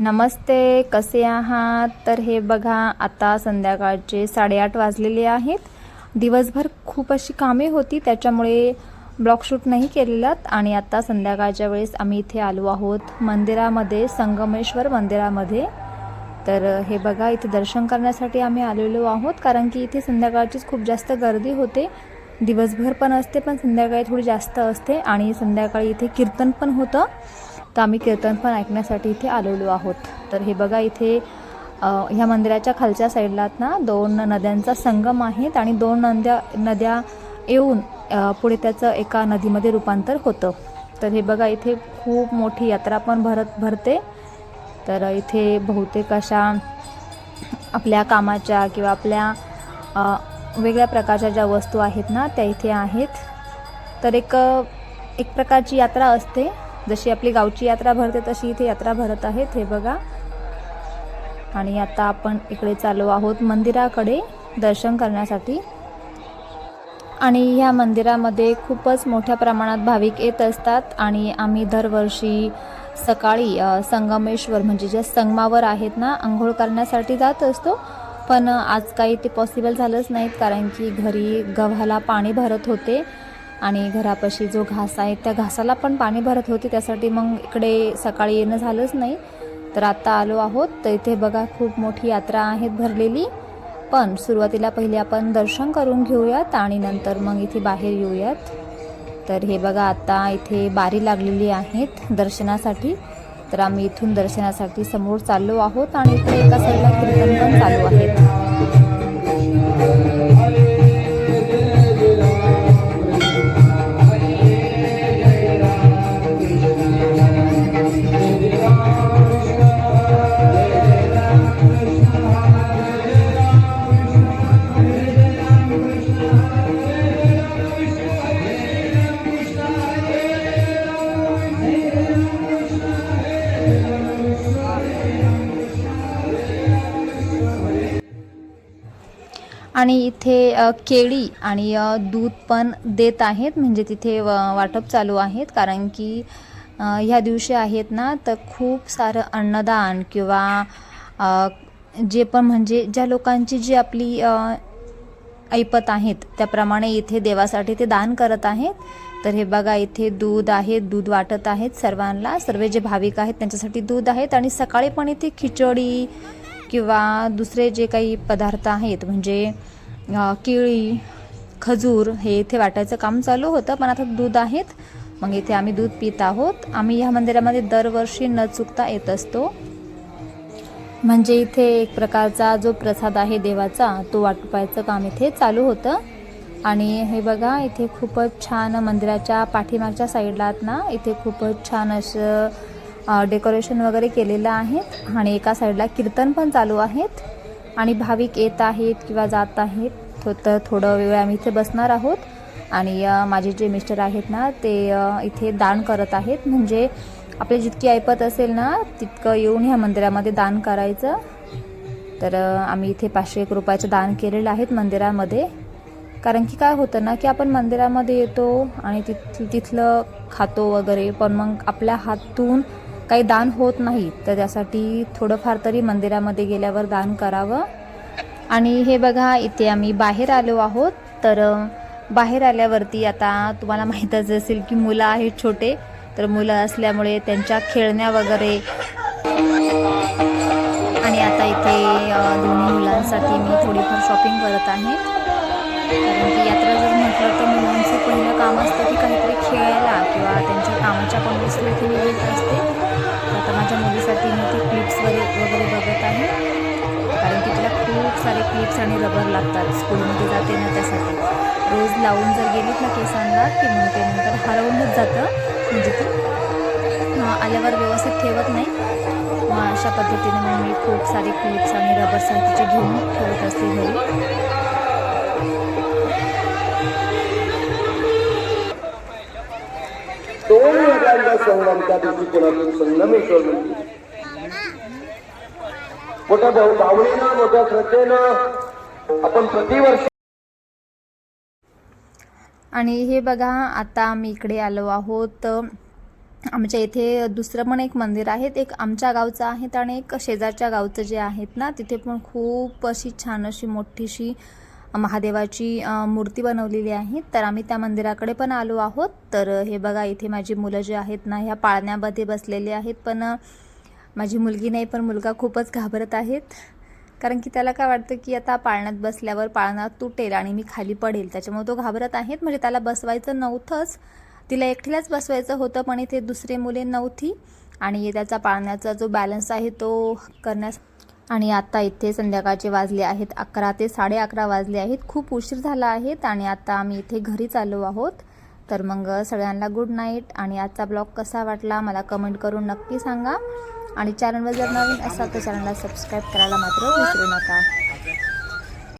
नमस्ते कसे आहात? तर हे बघा आता संध्याकाळचे साडेआठ वाजलेले आहेत. दिवसभर खूप अशी कामे होती त्याच्यामुळे ब्लॉकशूट नाही केलेलात. आणि आता संध्याकाळच्या वेळेस आम्ही इथे आलो आहोत मंदिरामध्ये संगमेश्वर मंदिरामध्ये. तर हे बघा इथे दर्शन करण्यासाठी आम्ही आलेलो आहोत कारण की इथे संध्याकाळचीच खूप जास्त गर्दी होते. दिवसभर पण असते पण संध्याकाळी थोडी जास्त असते. आणि संध्याकाळी इथे कीर्तन पण होतं. तर आम्ही कीर्तन पण ऐकण्यासाठी इथे आलेलो आहोत. तर हे बघा इथे ह्या मंदिराच्या खालच्या साईडलात ना दोन नद्यांचा संगम आहेत आणि दोन नद्या नद्या येऊन पुढे त्याचं एका नदीमध्ये रूपांतर होतं. तर हे बघा इथे खूप मोठी यात्रा पण भरत भरते. तर इथे बहुतेक अशा आपल्या कामाच्या किंवा आपल्या वेगळ्या प्रकारच्या ज्या वस्तू आहेत ना त्या इथे आहेत. तर एक एक प्रकारची यात्रा असते. जशी आपली गावची यात्रा भरते तशी इथे यात्रा भरत आहेत. हे बघा. आणि आता आपण इकडे चालू आहोत मंदिराकडे दर्शन करण्यासाठी. आणि ह्या मंदिरामध्ये खूपच मोठ्या प्रमाणात भाविक येत असतात. आणि आम्ही दरवर्षी सकाळी संगमेश्वर म्हणजे ज्या संगमावर आहेत ना आंघोळ करण्यासाठी जात असतो. पण आज काही ते पॉसिबल झालंच नाहीत कारण की घरी गव्हाला पाणी भरत होते. आणि घरापाशी जो घास आहे त्या घासाला पण पाणी भरत होते. त्यासाठी मग इकडे सकाळी येणं झालंच नाही. तर आत्ता आलो आहोत. तर इथे बघा खूप मोठी यात्रा आहेत भरलेली. पण सुरुवातीला पहिले आपण दर्शन करून घेऊयात आणि नंतर मग इथे बाहेर येऊयात. तर हे बघा आता इथे बारी लागलेली आहेत दर्शनासाठी. तर आम्ही इथून दर्शनासाठी समोर चाललो आहोत आणि इकडे एका साईडला कीर्तन पण चालू आहेत. आणि इथे केळी आणि दूध पण देत आहेत. म्हणजे तिथे वाटप चालू आहेत. कारण की ह्या दिवशी आहेत ना तर खूप सारं अन्नदान किंवा जे पण म्हणजे ज्या लोकांची जी आपली ऐपत आहेत त्याप्रमाणे इथे देवासाठी ते दान करत आहेत. तर हे बघा इथे दूध आहे दूध वाटत आहेत सर्वांना. सर्व जे भाविक आहेत त्यांच्यासाठी दूध आहेत. आणि सकाळी पण इथे खिचडी किंवा दुसरे जे काही पदार्थ आहेत म्हणजे केळी खजूर हे इथे वाटायचं काम चालू होतं पण आता दूध आहेत. मग इथे आम्ही दूध पित आहोत. आम्ही ह्या मंदिरामध्ये दरवर्षी न चुकता येत असतो. म्हणजे इथे एक प्रकारचा जो प्रसाद आहे देवाचा तो वाटपायचं काम इथे चालू होतं. आणि हे बघा इथे खूपच छान मंदिराच्या पाठीमागच्या साईडला ना इथे खूपच छान असं डेकोरेशन वगैरे केलेलं आहे आणि एका साईडला कीर्तन पण चालू आहेत. आणि भाविक येत आहेत किंवा जात आहेत. थो तर थोडं वेळ आम्ही इथे बसणार आहोत. आणि माझे जे मिस्टर आहेत ना ते इथे दान करत आहेत. म्हणजे आपले जितकी ऐपत असेल ना तितकं येऊन ह्या मंदिरामध्ये दान करायचं. तर आम्ही इथे पाचशे एक रुपयाचं दान केलेलं आहेत मंदिरामध्ये. कारण की काय होतं ना की आपण मंदिरामध्ये येतो आणि तिथ तिथलं खातो वगैरे पण मग आपल्या हातून काही दान होत नाही तर त्यासाठी थोडंफार तरी मंदिरामध्ये गेल्यावर दान करावं. आणि हे बघा इथे आम्ही बाहेर आलो आहोत. तर बाहेर आल्यावरती आता तुम्हाला माहीतच असेल की मुलं आहेत छोटे. तर मुलं असल्यामुळे त्यांच्या खेळण्या वगैरे. आणि आता इथे दोन्ही मुलांसाठी मी थोडीफार शॉपिंग करत आहे. कारण की यात्रा जर म्हटलं तर मुलांचं पहिलं काम असतं की काहीतरी खेळायला किंवा त्यांच्या आमच्या कॉलेजला ती इथे मिळत असते. तर आता माझ्या मुलीसाठी मी ती क्लिप्स वगैरे वगैरे बघत आहे. कारण की तिला खूप सारे क्लिप्स आणि रबर लागतात. स्कूलमध्ये जाते ना त्यासाठी. रोज लावून जर गेलीत ना केसांना की मग ते नंतर हरवूनच जातं. म्हणजे ती आल्यावर व्यवस्थित ठेवत नाही. मग अशा पद्धतीने मग मी खूप सारे क्लिप्स आणि रबर साहित्याचे घेऊन ठेवत असते घरी. संग्राम त्या दिवशी पुण्यातून संगमेश्वर मंदिर म्हणजे. मोठ्या भाऊ भावनेनं मोठ्या श्रद्धेनं आपण प्रतिवर्ष आणि हे बघा आता आम्ही इकडे आलो आहोत. आमच्या इथे दुसरं पण एक मंदिर आहे. एक आमच्या गावचं आहे आणि एक शेजारच्या गावचं जे आहेत ना तिथे पण खूप अशी छान अशी मोठीशी महादेवाची मूर्ती बनवलेली आहे. तर आम्ही त्या मंदिराकडे पण आलो आहोत. तर हे बघा इथे माझी मुलं जे आहेत ना ह्या पाळण्यामध्ये बसलेली आहेत. पण माझी मुलगी नाही पण मुलगा खूपच घाबरत आहेत. कारण की त्याला काय वाटतं की आता पाळण्यात बसल्यावर पाळणा तुटेल आणि मी खाली पडेल. त्याच्यामुळे तो घाबरत आहेत. म्हणजे त्याला बसवायचं नव्हतंच. तिला एकटीलाच बसवायचं होतं पण इथे दुसरे मुले नव्हती. आणि त्याचा पाळण्याचा जो बॅलन्स आहे तो करण्यास आणि आता इथे संध्याकाळचे वाजले आहेत अकरा ते साडे अकरा वाजले आहेत. खूप उशीर झाला आहेत आणि आता आम्ही इथे घरी चाललो आहोत. तर मग सगळ्यांना गुड नाईट आणि आजचा ब्लॉग कसा वाटला मला कमेंट करून नक्की सांगा. आणि चॅनलवर जर नवीन असाल तर चॅनलला सबस्क्राईब करायला मात्र विसरू नका.